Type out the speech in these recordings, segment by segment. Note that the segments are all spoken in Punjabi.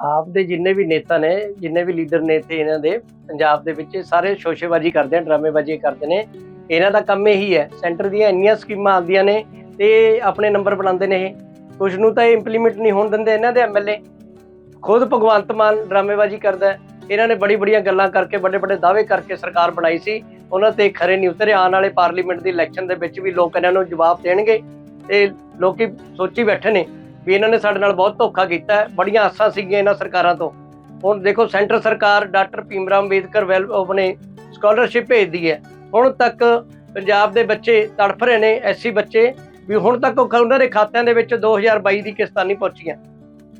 ਆਪ ਦੇ ਜਿੰਨੇ ਵੀ ਨੇਤਾ ਨੇ, ਜਿੰਨੇ ਵੀ ਲੀਡਰ ਨੇ ਇੱਥੇ ਇਹਨਾਂ ਦੇ, ਪੰਜਾਬ ਦੇ ਵਿੱਚ ਸਾਰੇ ਸ਼ੋਸ਼ੇਬਾਜ਼ੀ ਕਰਦੇ ਆ ਡਰਾਮੇਬਾਜ਼ੀ ਕਰਦੇ ਨੇ। ਇਹਨਾਂ ਦਾ ਕੰਮ ਇਹੀ ਹੈ ਸੈਂਟਰ ਦੀਆਂ ਇੰਨੀਆਂ ਸਕੀਮਾਂ ਆਉਂਦੀਆਂ ਨੇ ਤੇ ਆਪਣੇ ਨੰਬਰ ਬਣਾਉਂਦੇ ਨੇ ਇਹ। ਕੁਝ ਨੂੰ ਤਾਂ ਇੰਪਲੀਮੈਂਟ ਨਹੀਂ ਹੋਣ ਦਿੰਦੇ ਇਹਨਾਂ ਦੇ ਐਮਐਲਏ ਖੁਦ ਭਗਵੰਤ ਮਾਨ ਡਰਾਮੇਬਾਜ਼ੀ ਕਰਦਾ ਹੈ। ਇਹਨਾਂ ਨੇ ਬੜੀ ਬੜੀਆਂ ਗੱਲਾਂ ਕਰਕੇ, ਵੱਡੇ ਵੱਡੇ ਦਾਅਵੇ ਕਰਕੇ ਸਰਕਾਰ ਬਣਾਈ ਸੀ। ਉਹਨਾਂ ਤੇ ਖਰੇ ਨਹੀਂ ਉਤਰੇ। ਆਉਣ ਵਾਲੇ ਪਾਰਲੀਮੈਂਟ ਦੀ ਇਲੈਕਸ਼ਨ ਦੇ ਵਿੱਚ ਵੀ ਲੋਕ ਇਹਨਾਂ ਨੂੰ ਜਵਾਬ ਦੇਣਗੇ। ਤੇ ਲੋਕੀ ਸੋਚੀ ਬੈਠੇ ਨੇ ਵੀ ਇਹਨਾਂ ਨੇ ਸਾਡੇ ਨਾਲ ਬਹੁਤ ਧੋਖਾ ਕੀਤਾ ਹੈ, ਬੜੀਆਂ ਆਸਾਂ ਸੀਗੀਆਂ ਇਹਨਾਂ ਸਰਕਾਰਾਂ ਤੋਂ। ਹੁਣ ਦੇਖੋ, ਸੈਂਟਰ ਸਰਕਾਰ ਡਾਕਟਰ ਭੀਮਰਾਵ ਅੰਬੇਦਕਰ ਵੈਲ ਆਪਣੇ ਸਕਾਲਰਸ਼ਿਪ ਭੇਜਦੀ ਹੈ। ਹੁਣ ਤੱਕ ਪੰਜਾਬ ਦੇ ਬੱਚੇ ਤੜਫ ਰਹੇ ਨੇ ਐਸੀ ਬੱਚੇ, ਵੀ ਹੁਣ ਤੱਕ ਉਹ ਉਹਨਾਂ ਦੇ ਖਾਤਿਆਂ ਦੇ ਵਿੱਚ 2022 ਦੀ ਕਿਸ਼ਤਾਂ ਨਹੀਂ ਪਹੁੰਚੀਆਂ।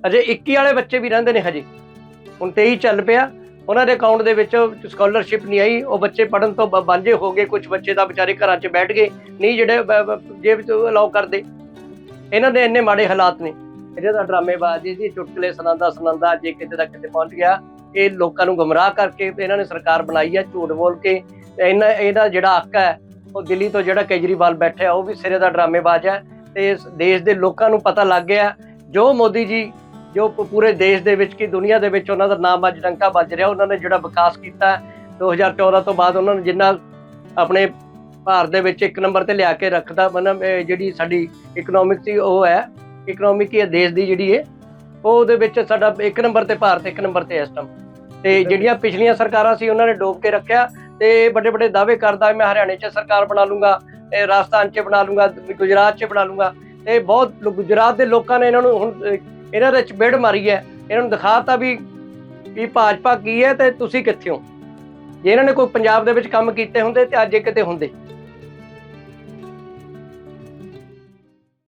ਅਜੇ 21 ਵਾਲੇ ਬੱਚੇ ਵੀ ਰਹਿੰਦੇ ਨੇ ਹਜੇ। ਹੁਣ 23 ਚੱਲ ਪਿਆ। ਉਹਨਾਂ ਦੇ ਅਕਾਊਂਟ ਦੇ ਵਿੱਚ ਸਕਾਲਰਸ਼ਿਪ ਨਹੀਂ ਆਈ। ਉਹ ਬੱਚੇ ਪੜਨ ਤੋਂ ਵਾਂਝੇ ਹੋ ਗਏ। ਕੁਝ ਬੱਚੇ ਤਾਂ ਵਿਚਾਰੇ ਘਰਾਂ 'ਚ ਬੈਠ ਗਏ। ਨਹੀਂ ਜਿਹੜੇ ਬ- ਜੇਬ 'ਚ ਅਲਾਉ ਕਰਦੇ। ਇਹਨਾਂ ਦੇ ਇੰਨੇ ਮਾੜੇ ਹਾਲਾਤ ਨੇ। ਇਹਦੇ ਦਾ ਡਰਾਮੇਬਾਜ਼ੀ ਜੀ ਚੁਟਕਲੇ ਸੁਣਾਉਂਦਾ ਸੁਣਾਉਂਦਾ ਜੇ ਕਿਤੇ ਤੱਕ ਕਿਤੇ ਪਹੁੰਚ ਗਿਆ। ਇਹ ਲੋਕਾਂ ਨੂੰ ਗਮਰਾਹ ਕਰਕੇ ਤੇ ਇਹਨਾਂ ਨੇ ਸਰਕਾਰ ਬਣਾਈ ਹੈ ਝੂਠ ਬੋਲ ਕੇ। ਤੇ ਇਹਨਾਂ ਇਹਦਾ ਜਿਹੜਾ ਹੱਕ ਹੈ ਉਹ ਦਿੱਲੀ ਤੋਂ ਜਿਹੜਾ ਕੇਜਰੀਵਾਲ ਬੈਠਿਆ ਉਹ ਵੀ ਸਿਰੇ ਦਾ ਡਰਾਮੇਬਾਜ਼ ਹੈ। ਤੇ ਇਸ ਦੇਸ਼ ਦੇ ਲੋਕਾਂ ਨੂੰ ਪਤਾ ਲੱਗ ਗਿਆ ਜੋ ਮੋਦੀ ਜੀ ਜੋ ਪੂਰੇ ਦੇਸ਼ ਦੇ ਵਿੱਚ ਕੀ ਦੁਨੀਆ ਦੇ ਵਿੱਚ ਉਹਨਾਂ ਦਾ ਨਾਮ ਅੱਜ ਡੰਕਾ ਵੱਜ ਰਿਹਾ ਉਹਨਾਂ ਨੇ ਜਿਹੜਾ ਵਿਕਾਸ ਕੀਤਾ ਹੈ, 2014 ਤੋਂ ਬਾਅਦ ਉਹਨਾਂ ਨੇ ਜਿੰਨਾ ਆਪਣੇ ਭਾਰਤ ਦੇ ਵਿੱਚ ਇੱਕ ਨੰਬਰ ਤੇ ਲਿਆ ਕੇ ਰੱਖਦਾ, ਮਤਲਬ ਜਿਹੜੀ ਸਾਡੀ ਇਕਨੋਮਿਕ ਸੀ, ਉਹ ਹੈ। ਇਕਨੋਮਿਕ ਹੀ ਹੈ, ਦੇਸ਼ ਦੀ ਜਿਹੜੀ ਹੈ ਉਹ ਉਹਦੇ ਵਿੱਚ ਸਾਡਾ ਇੱਕ ਨੰਬਰ ਤੇ ਭਾਰਤ, ਇੱਕ ਨੰਬਰ ਤੇ ਇਸ ਟਾਈਮ ਤੇ ਜਿਹੜੀਆਂ ਪਿਛਲੀਆਂ ਸਰਕਾਰਾਂ ਸੀ, ਉਹਨਾਂ ਨੇ ਡੋਬ ਕੇ ਰੱਖਿਆ। ਤੇ ਵੱਡੇ ਵੱਡੇ ਦਾਅਵੇ ਕਰਦਾ, ਮੈਂ ਹਰਿਆਣੇ 'ਚ ਸਰਕਾਰ ਬਣਾ ਲੂੰਗਾ ਇਹ ਰਾਜਸਥਾਨ 'ਚ ਬਣਾ ਲੂੰਗਾ, ਗੁਜਰਾਤ 'ਚ ਬਣਾ ਲੂੰਗਾ। ਤੇ ਬਹੁਤ ਗੁਜਰਾਤ ਦੇ ਲੋਕਾਂ ਨੇ ਇਹਨਾਂ ਨੂੰ ਹੁਣ ਇਹਨਾਂ ਦੇ ਚਪੇੜ ਮਾਰੀ ਹੈ। ਇਹਨਾਂ ਨੂੰ ਦਿਖਾਤਾ ਵੀ ਵੀ ਭਾਜਪਾ ਕੀ ਹੈ ਤੇ ਤੁਸੀਂ ਕਿੱਥੇ ਹੋ? ਜੇ ਇਹਨਾਂ ਨੇ ਕੋਈ ਪੰਜਾਬ ਦੇ ਵਿੱਚ ਕੰਮ ਕੀਤੇ ਹੁੰਦੇ ਤੇ ਅੱਜ ਇਹ ਕਿਤੇ ਹੁੰਦੇ।